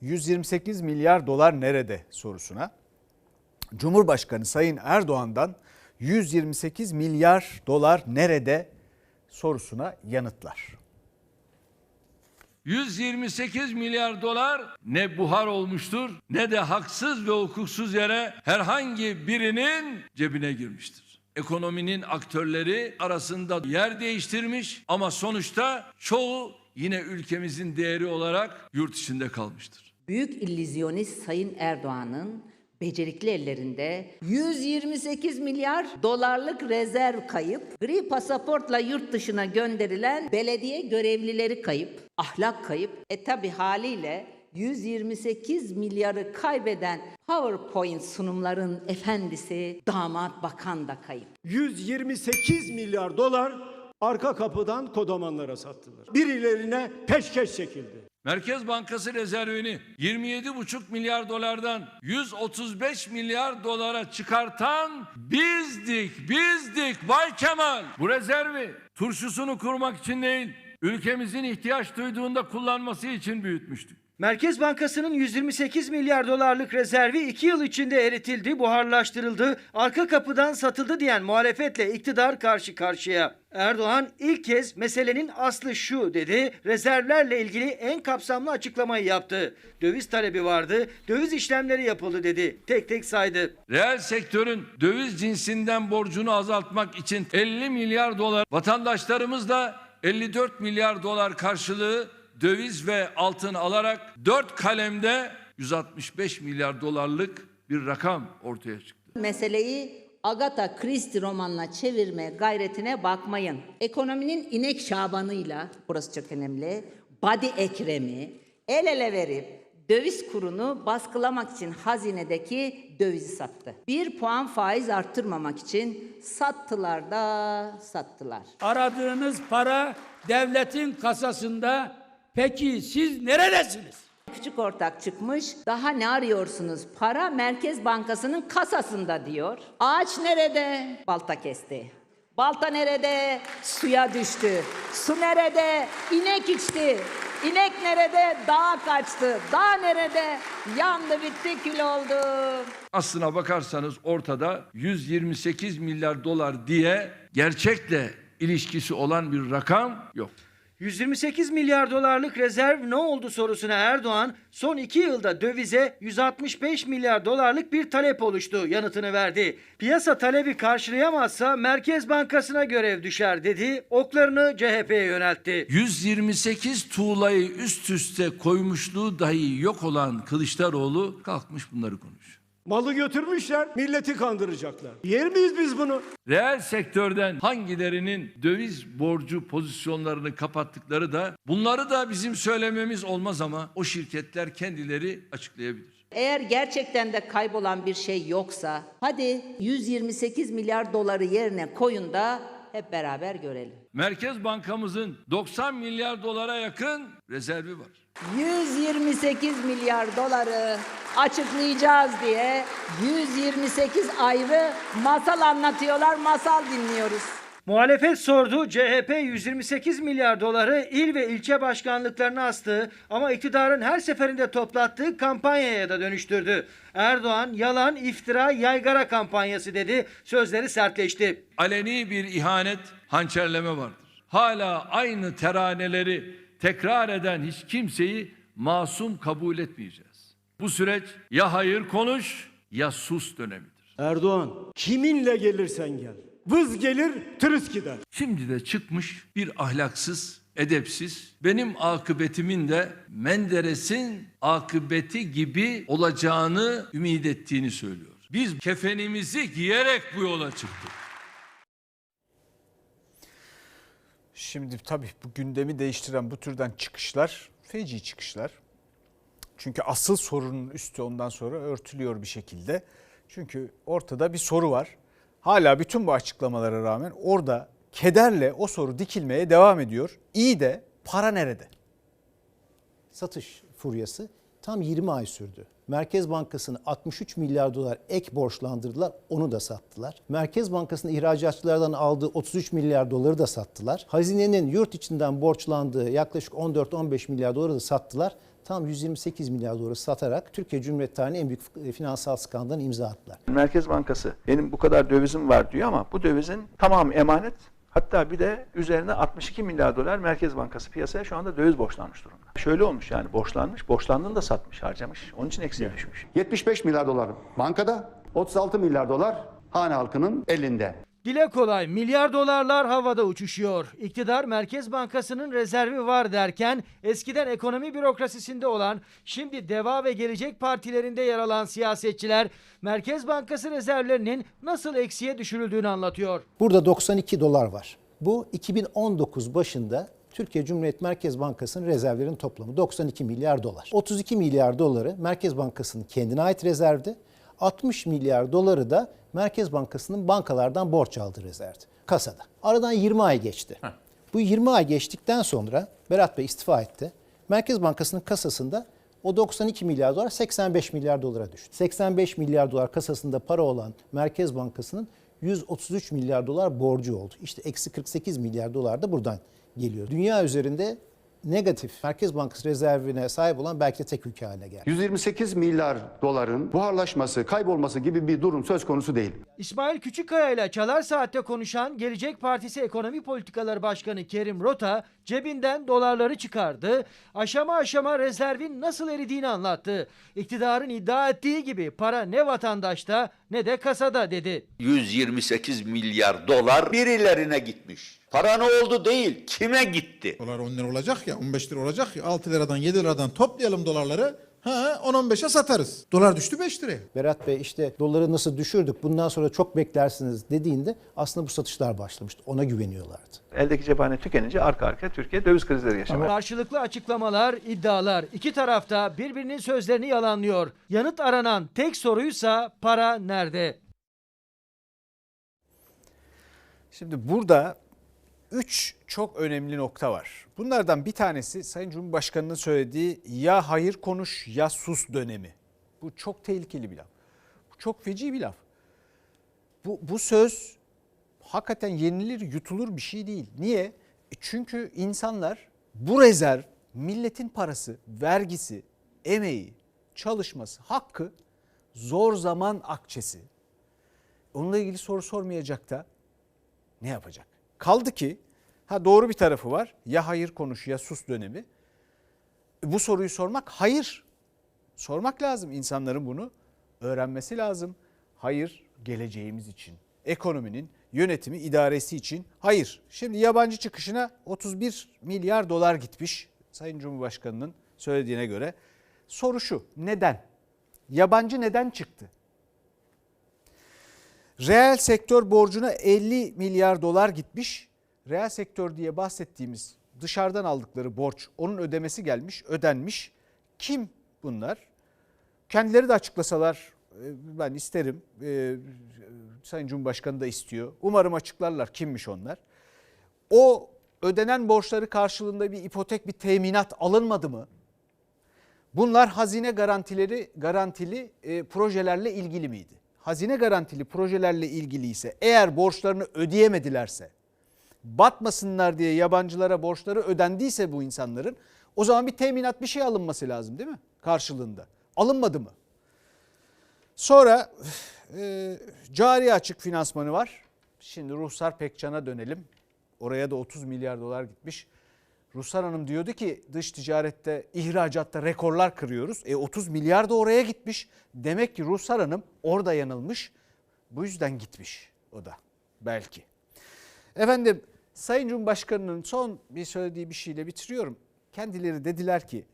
128 milyar dolar nerede sorusuna Cumhurbaşkanı Sayın Erdoğan'dan 128 milyar dolar nerede sorusuna yanıtlar. 128 milyar dolar ne buhar olmuştur ne de haksız ve hukuksuz yere herhangi birinin cebine girmiştir. Ekonominin aktörleri arasında yer değiştirmiş ama sonuçta çoğu yine ülkemizin değeri olarak yurt içinde kalmıştır. Büyük illüzyonist Sayın Erdoğan'ın becerikli ellerinde 128 milyar dolarlık rezerv kayıp, gri pasaportla yurt dışına gönderilen belediye görevlileri kayıp, ahlak kayıp, e tabi haliyle 128 milyarı kaybeden PowerPoint sunumların efendisi damat bakan da kayıp. 128 milyar dolar arka kapıdan kodamanlara sattılar. Birilerine peşkeş çekildi. Merkez Bankası rezervini 27,5 milyar dolardan 135 milyar dolara çıkartan bizdik, bizdik Bay Kemal. Bu rezervi turşusunu kurmak için değil, ülkemizin ihtiyaç duyduğunda kullanması için büyütmüştük. Merkez Bankası'nın 128 milyar dolarlık rezervi 2 yıl içinde eritildi, buharlaştırıldı, arka kapıdan satıldı diyen muhalefetle iktidar karşı karşıya. Erdoğan ilk kez meselenin aslı şu dedi, rezervlerle ilgili en kapsamlı açıklamayı yaptı. Döviz talebi vardı, döviz işlemleri yapıldı dedi, tek tek saydı. Reel sektörün döviz cinsinden borcunu azaltmak için 50 milyar dolar, vatandaşlarımız da 54 milyar dolar karşılığı döviz ve altın alarak 4 kalemde 165 milyar dolarlık bir rakam ortaya çıktı. Meseleyi Agatha Christie romanına çevirme gayretine bakmayın. Ekonominin inek şabanıyla, burası çok önemli, Badi Ekrem'i el ele verip döviz kurunu baskılamak için hazinedeki dövizi sattı. Bir puan faiz arttırmamak için sattılar da sattılar. Aradığınız para devletin kasasında. Peki siz neredesiniz? Küçük ortak çıkmış. Daha ne arıyorsunuz? Para Merkez Bankası'nın kasasında diyor. Ağaç nerede? Balta kesti. Balta nerede? Suya düştü. Su nerede? İnek içti. İnek nerede? Dağa kaçtı. Dağ nerede? Yandı bitti kül oldu. Aslına bakarsanız ortada 128 milyar dolar diye gerçekle ilişkisi olan bir rakam yok. 128 milyar dolarlık rezerv ne oldu sorusuna Erdoğan son 2 yılda dövize 165 milyar dolarlık bir talep oluştu yanıtını verdi. Piyasa talebi karşılayamazsa Merkez Bankası'na görev düşer dedi. Oklarını CHP'ye yöneltti. 128 tuğlayı üst üste koymuşluğu dahi yok olan Kılıçdaroğlu kalkmış bunları konuşuyor. Malı götürmüşler, milleti kandıracaklar. Yer miyiz biz bunu? Reel sektörden hangilerinin döviz borcu pozisyonlarını kapattıkları da bunları da bizim söylememiz olmaz ama o şirketler kendileri açıklayabilir. Eğer gerçekten de kaybolan bir şey yoksa hadi 128 milyar doları yerine koyun da hep beraber görelim. Merkez Bankamızın 90 milyar dolara yakın rezervi var. 128 milyar doları açıklayacağız diye 128 ayrı masal anlatıyorlar, masal dinliyoruz. Muhalefet sordu. CHP 128 milyar doları il ve ilçe başkanlıklarına astı ama iktidarın her seferinde toplattığı kampanyaya da dönüştürdü. Erdoğan yalan, iftira, yaygara kampanyası dedi. Sözleri sertleşti. Aleni bir ihanet, hançerleme vardır. Hala aynı teraneleri tekrar eden hiç kimseyi masum kabul etmeyeceğiz. Bu süreç ya hayır konuş ya sus dönemidir. Erdoğan, kiminle gelirsen gel. Vız gelir, tırıs gider. Şimdi de çıkmış bir ahlaksız, edepsiz, benim akıbetimin de Menderes'in akıbeti gibi olacağını ümit ettiğini söylüyor. Biz kefenimizi giyerek bu yola çıktık. Şimdi tabii bu gündemi değiştiren bu türden çıkışlar feci çıkışlar. Çünkü asıl sorunun üstü ondan sonra örtülüyor bir şekilde. Çünkü ortada bir soru var. Hala bütün bu açıklamalara rağmen orada kederle o soru dikilmeye devam ediyor. İyi de para nerede? satış furyası tam 20 ay sürdü. Merkez Bankası'nı 63 milyar dolar ek borçlandırdılar, onu da sattılar. Merkez Bankası'nın ihracatçılardan aldığı 33 milyar doları da sattılar. Hazinenin yurt içinden borçlandığı yaklaşık 14-15 milyar doları da sattılar. Tam 128 milyar doları satarak Türkiye Cumhuriyeti tarihinin en büyük e, finansal skandalına imza attılar. Merkez Bankası benim bu kadar dövizim var diyor ama bu dövizin tamamı emanet. Hatta bir de üzerine 62 milyar dolar Merkez Bankası piyasaya şu anda döviz borçlanmış durumda. Şöyle olmuş yani borçlanmış, borçlandığını da satmış, harcamış. Onun için eksiye düşmüş. 75 milyar dolar bankada, 36 milyar dolar hane halkının elinde. Dile kolay milyar dolarlar havada uçuşuyor. İktidar Merkez Bankası'nın rezervi var derken eskiden ekonomi bürokrasisinde olan şimdi Deva ve Gelecek partilerinde yer alan siyasetçiler Merkez Bankası rezervlerinin nasıl eksiye düşürüldüğünü anlatıyor. Burada 92 dolar var. Bu 2019 başında Türkiye Cumhuriyet Merkez Bankası'nın rezervlerinin toplamı 92 milyar dolar. 32 milyar doları Merkez Bankası'nın kendine ait rezervdi. 60 milyar doları da Merkez Bankası'nın bankalardan borç aldığı rezervdi. Kasada. Aradan 20 ay geçti. Bu 20 ay geçtikten sonra Berat Bey istifa etti. Merkez Bankası'nın kasasında o 92 milyar dolar 85 milyar dolara düştü. 85 milyar dolar kasasında para olan Merkez Bankası'nın 133 milyar dolar borcu oldu. İşte eksi 48 milyar dolar da buradan geliyor. Dünya üzerinde negatif Merkez Bankası rezervine sahip olan belki de tek ülke haline geldi. 128 milyar doların buharlaşması, kaybolması gibi bir durum söz konusu değil. İsmail Küçükkaya ile Çalar Saat'te konuşan Gelecek Partisi Ekonomi Politikaları Başkanı Kerim Rota cebinden dolarları çıkardı. Aşama aşama rezervin nasıl eridiğini anlattı. İktidarın iddia ettiği gibi para ne vatandaşta ne de kasada dedi. 128 milyar dolar birilerine gitmiş. Para ne oldu değil, kime gitti? Dolar 10 lira olacak ya 15 lira olacak ya 6 liradan 7 liradan toplayalım dolarları. Ha 10-15'e satarız. Dolar düştü 5 liraya. Berat Bey işte doları nasıl düşürdük bundan sonra çok beklersiniz dediğinde aslında bu satışlar başlamıştı. Ona güveniyorlardı. Eldeki cephane tükenince arka arkaya Türkiye döviz krizleri yaşamaya Karşılıklı açıklamalar, iddialar. İki tarafta birbirinin sözlerini yalanlıyor. Yanıt aranan tek soruysa para nerede? Şimdi burada üç çok önemli nokta var. Bunlardan bir tanesi Sayın Cumhurbaşkanı'nın söylediği ya hayır konuş ya sus dönemi. Bu çok tehlikeli bir laf. Bu çok feci bir laf. Bu, bu söz hakikaten yenilir yutulur bir şey değil. Niye? E Çünkü insanlar bu rezerv milletin parası, vergisi, emeği, çalışması, hakkı zor zaman akçesi. Onunla ilgili soru sormayacak da ne yapacak? Kaldı ki ha doğru bir tarafı var. Ya hayır konuş ya sus dönemi. Bu soruyu sormak hayır. Sormak lazım insanların bunu öğrenmesi lazım. Hayır geleceğimiz için. Ekonominin yönetimi idaresi için hayır. Şimdi yabancı çıkışına 31 milyar dolar gitmiş Sayın Cumhurbaşkanı'nın söylediğine göre. Soru şu neden? Yabancı neden çıktı? Reel sektör borcuna 50 milyar dolar gitmiş. Reel sektör diye bahsettiğimiz dışarıdan aldıkları borç onun ödemesi gelmiş, ödenmiş. Kim bunlar? Kendileri de açıklasalar e, ben isterim. E, Sayın Cumhurbaşkanı da istiyor. Umarım açıklarlar kimmiş onlar. O ödenen borçları karşılığında bir ipotek, bir teminat alınmadı mı? Bunlar hazine garantileri garantili e, projelerle ilgili miydi? Hazine garantili projelerle ilgili ise eğer borçlarını ödeyemedilerse batmasınlar diye yabancılara borçları ödendiyse bu insanların o zaman bir teminat bir şey alınması lazım değil mi? Karşılığında. Alınmadı mı? Sonra e, cari açık finansmanı var. Şimdi Ruhsar Pekcan'a dönelim. Oraya da 30 milyar dolar gitmiş. Ruhsar Hanım diyordu ki dış ticarette, ihracatta rekorlar kırıyoruz. E 30 milyar da oraya gitmiş. Demek ki Ruhsar Hanım orada yanılmış. Bu yüzden gitmiş o da belki. Efendim Sayın Cumhurbaşkanı'nın son bir söylediği bir şeyle bitiriyorum. Kendileri dediler ki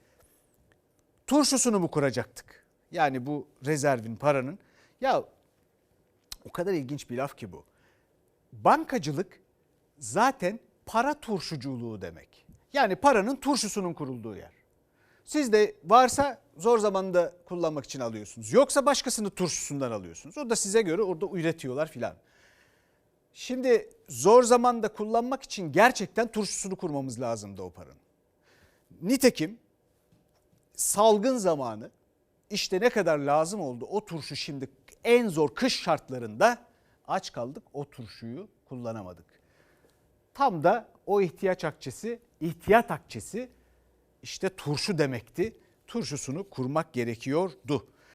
turşusunu mu kuracaktık? Yani bu rezervin paranın. Ya o kadar ilginç bir laf ki bu. Bankacılık zaten para turşuculuğu demek. Yani paranın turşusunun kurulduğu yer. Sizde varsa zor zamanda kullanmak için alıyorsunuz. Yoksa başkasının turşusundan alıyorsunuz. O da size göre orada üretiyorlar filan. Şimdi zor zamanda kullanmak için gerçekten turşusunu kurmamız lazımdı o paranın. Nitekim salgın zamanı işte ne kadar lazım oldu o turşu şimdi en zor kış şartlarında aç kaldık o turşuyu kullanamadık. Tam da o ihtiyaç akçesi, ihtiyat akçesi işte turşu demekti. turşusunu kurmak gerekiyordu.